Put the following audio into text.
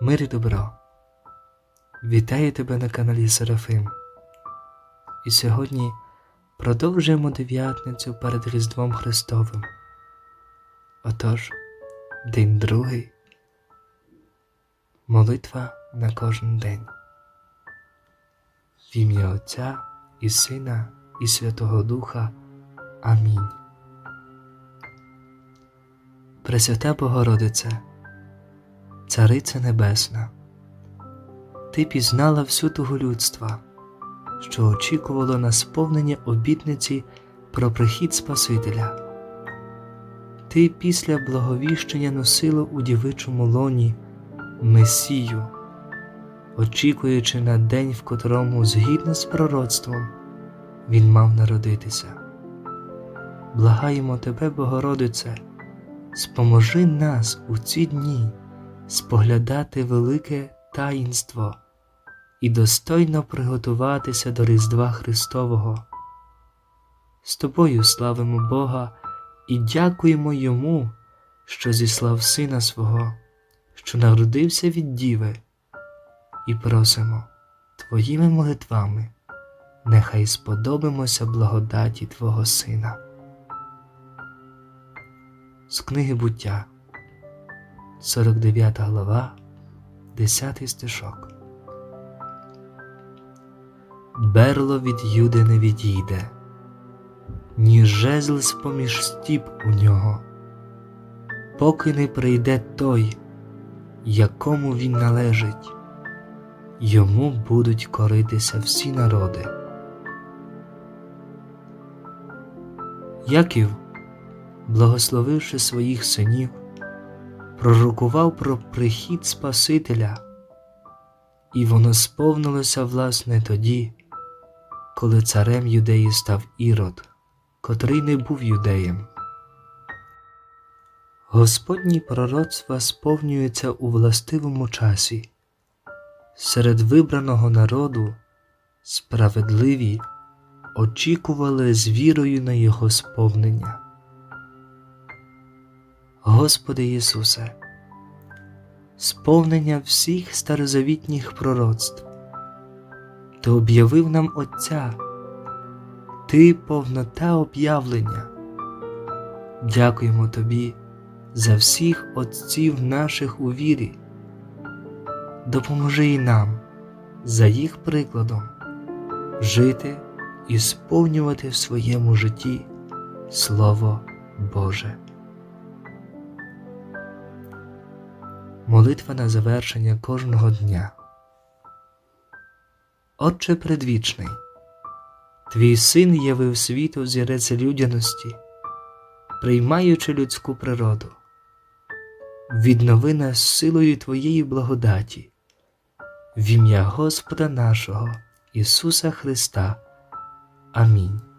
Мир і добро. Вітаю тебе на каналі Серафим. І сьогодні продовжуємо дев'ятницю перед Різдвом Христовим. Отож, день другий. Молитва на кожен день. В ім'я Отця і Сина, і Святого Духа. Амінь. Пресвята Богородице, Цариця Небесна, Ти пізнала всю тугу людства, що очікувало на сповнення обітниці про прихід Спасителя. Ти після благовіщення носила у дівичому лоні Месію, очікуючи на день, в котрому, згідно з пророцтвом, він мав народитися. Благаємо Тебе, Богородице, споможи нас у ці дні споглядати велике таїнство і достойно приготуватися до Різдва Христового. З Тобою славимо Бога і дякуємо Йому, що зіслав Сина свого, що народився від Діви, і просимо Твоїми молитвами, нехай сподобимося благодаті Твого Сина. З книги буття, 49 глава, 10 стишок. Берло від Юди не відійде, ні жезл з-поміж стіп у нього, поки не прийде той, якому він належить, йому будуть коритися всі народи. Яків благословивши своїх синів, пророкував про прихід Спасителя, і воно сповнилося власне тоді, коли царем юдеї став Ірод, котрий не був юдеєм. Господні пророцтва сповнюються у властивому часі. Серед вибраного народу справедливі очікували з вірою на його сповнення. Господи Ісусе, сповнення всіх старозавітніх пророцтв, Ти об'явив нам Отця, Ти повнота об'явлення. Дякуємо Тобі за всіх Отців наших у вірі. Допоможи і нам за їх прикладом жити і сповнювати в своєму житті Слово Боже. Молитва на завершення кожного дня. Отче предвічний, Твій син явив світу зірець людяності, приймаючи людську природу. Віднови нас силою Твоєї благодаті, в ім'я Господа нашого Ісуса Христа. Амінь.